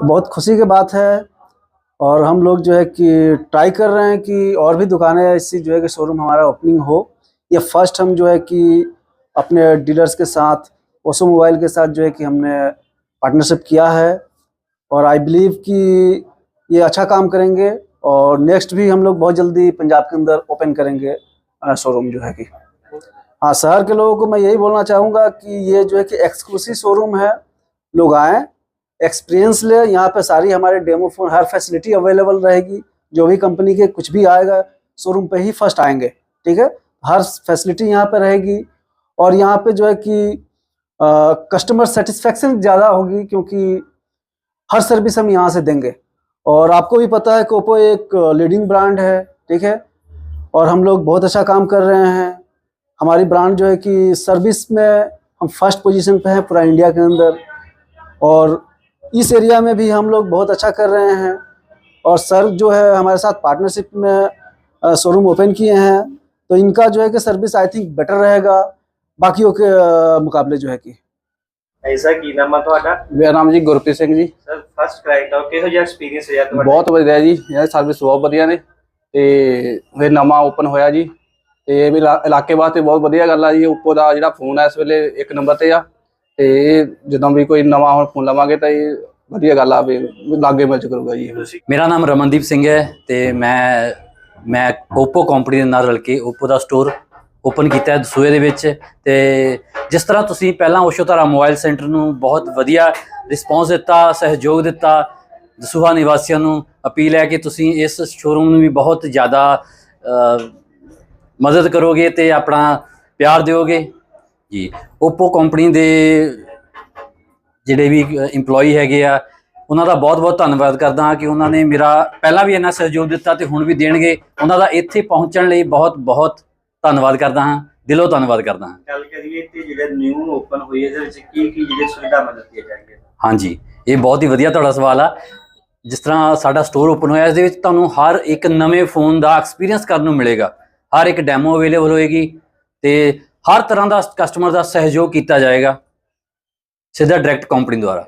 बहुत खुशी की बात है और हम लोग जो है कि ट्राई कर रहे हैं कि और भी दुकानें ऐसी जो है कि शोरूम हमारा ओपनिंग हो। ये फ़र्स्ट हम जो है कि अपने डीलर्स के साथ ओसो मोबाइल के साथ जो है कि हमने पार्टनरशिप किया है और आई बिलीव कि ये अच्छा काम करेंगे और नेक्स्ट भी हम लोग बहुत जल्दी पंजाब के अंदर ओपन करेंगे शोरूम जो है कि। हाँ शहर के लोगों को मैं यही बोलना चाहूँगा कि ये जो है कि एक्सक्लूसिव शोरूम है, लोग आएँ एक्सपीरियंस ले, यहाँ पे सारी हमारे डेमो फ़ोन हर फैसिलिटी अवेलेबल रहेगी। जो भी कंपनी के कुछ भी आएगा शोरूम पे ही फ़र्स्ट आएँगे, ठीक है? हर फैसिलिटी यहाँ पे रहेगी और यहाँ पे जो है कि कस्टमर सेटिस्फेक्शन ज़्यादा होगी क्योंकि हर सर्विस हम यहाँ से देंगे। और आपको भी पता है कोपो एक लीडिंग ब्रांड है, ठीक है? और हम लोग बहुत अच्छा काम कर रहे हैं। हमारी ब्रांड जो है कि सर्विस में हम फ़र्स्ट पोजीशन पे हैं पूरा इंडिया के अंदर। और इस एरिया में भी हम लोग बहुत अच्छा कर रहे हैं और सर जो है हमारे साथ पार्टनरशिप में शोरूम ओपन किए हैं तो इनका जो है कि सर्विस आई थिंक बेटर रहेगा बाकियों के अ, मुकाबले जो है कि ਐਸਾ ਕੀ ਨਾਮ ਆ ਤੁਹਾਡਾ ਮੇਰਾ ਨਾਮ ਜੀ Gurpreet Singh ji sir first client ਹੋ ਕਿਹੋ ਜਿਹਾ ਐਕਸਪੀਰੀਅੰਸ ਰਿਹਾ ਤੁਹਾਡਾ ਬਹੁਤ ਵਧੀਆ ਜੀ ਇਹ ਸਰਵਿਸ ਬਹੁਤ ਵਧੀਆ ਨੇ ਤੇ ਫਿਰ ਨਵਾਂ ਓਪਨ ਹੋਇਆ ਜੀ ਤੇ ਇਹ ਵੀ ਇਲਾ- ਇਲਾਕੇ ਵਾਸਤੇ ਬਹੁਤ ਵਧੀਆ ਗੱਲ ਆ ਜੀ ਉੱਪੋ ਦਾ ਜਿਹੜਾ ਫੋਨ ਆ ਇਸ ਵੇਲੇ ਇੱਕ ਨੰਬਰ ਤੇ ਆ ਤੇ ਜਦੋਂ ਵੀ ਕੋਈ ਨਵਾਂ ਹੁਣ ਫੋਨ ਲਵਾਂਗੇ ਤਾਂ ਇਹ ਵਧੀਆ ਗੱਲ ਆ ਵੀ ਲਾਗੇ ਮਿਲ ਕਰੂਗਾ ਜੀ ਤੁਸੀਂ ਮੇਰਾ ਨਾਮ ਰਮਨਦੀਪ ਸਿੰਘ ਹੈ ਤੇ ਮੈਂ ਮੈਂ Oppo ਕੰਪਨੀ ਦੇ ਨਾਲ ਰਲ ਕੇ Oppo ਦਾ ਸਟੋਰ ਓਪਨ ਕੀਤਾ ਹੈ ਦਸੂਏ ਦੇ ਵਿੱਚ ਤੇ ਜਿਸ ਤਰ੍ਹਾਂ ਤੁਸੀਂ ਪਹਿਲਾਂ ਓਸ਼ੋਧਾਰਾ ਮੋਬਾਈਲ ਸੈਂਟਰ ਨੂੰ ਬਹੁਤ ਵਧੀਆ ਰਿਸਪੌਂਸ ਦਿੱਤਾ, ਸਹਿਯੋਗ ਦਿੱਤਾ ਦਸੂਹਾ ਨਿਵਾਸੀਆਂ ਨੂੰ ਅਪੀਲ ਹੈ ਕਿ ਤੁਸੀਂ ਇਸ ਸ਼ੋਰੂਮ ਨੂੰ ਵੀ ਬਹੁਤ ਜ਼ਿਆਦਾ ਮਦਦ ਕਰੋਗੇ ਤੇ ਆਪਣਾ ਪਿਆਰ ਦਿਓਗੇ। ਜੀ Oppo ਕੰਪਨੀ ਦੇ ਜਿਹੜੇ ਵੀ EMPLOYE ਹੈਗੇ ਆ ਉਹਨਾਂ ਦਾ ਬਹੁਤ-ਬਹੁਤ ਧੰਨਵਾਦ ਕਰਦਾ ਹਾਂ ਕਿ ਉਹਨਾਂ ਨੇ ਮੇਰਾ ਪਹਿਲਾਂ ਵੀ ਇੰਨਾ ਸਹਿਯੋਗ ਦਿੱਤਾ ਤੇ ਹੁਣ ਵੀ ਦੇਣਗੇ। ਉਹਨਾਂ ਦਾ ਇੱਥੇ ਪਹੁੰਚਣ ਲਈ ਬਹੁਤ-ਬਹੁਤ ਧੰਨਵਾਦ ਕਰਦਾ ਹਾਂ ਦਿਲੋਂ ਧੰਨਵਾਦ ਕਰਦਾ ਹਾਂ। ਗੱਲ ਕਰੀਏ ਤੇ ਜਿਹੜੇ ਨਿਊ ਓਪਨ ਹੋਈ ਹੈ ਇਹਦੇ ਵਿੱਚ ਕੀ ਕੀ ਜਿਹੜੇ ਸੁਵਿਧਾਵਾਂ ਦਿੱਤੀਆਂ ਜਾਣਗੀਆਂ? ਹਾਂਜੀ ਇਹ ਬਹੁਤ ਹੀ ਵਧੀਆ ਤੁਹਾਡਾ ਸਵਾਲ ਆ। ਜਿਸ ਤਰ੍ਹਾਂ ਸਾਡਾ ਸਟੋਰ ਓਪਨ ਹੋਇਆ ਇਸ ਦੇ ਵਿੱਚ ਤੁਹਾਨੂੰ ਹਰ ਇੱਕ ਨਵੇਂ ਫੋਨ ਦਾ ਐਕਸਪੀਰੀਅੰਸ ਕਰਨ ਨੂੰ ਮਿਲੇਗਾ। ਹਰ ਇੱਕ ਡੈਮੋ ਅਵੇਲੇਬਲ ਹੋਏਗੀ ਤੇ ਹਰ ਤਰ੍ਹਾਂ ਦਾ ਕਸਟਮਰ ਦਾ ਸਹਿਯੋਗ ਕੀਤਾ ਜਾਏਗਾ ਸਿੱਧਾ ਡਾਇਰੈਕਟ ਕੰਪਨੀ ਦੁਆਰਾ।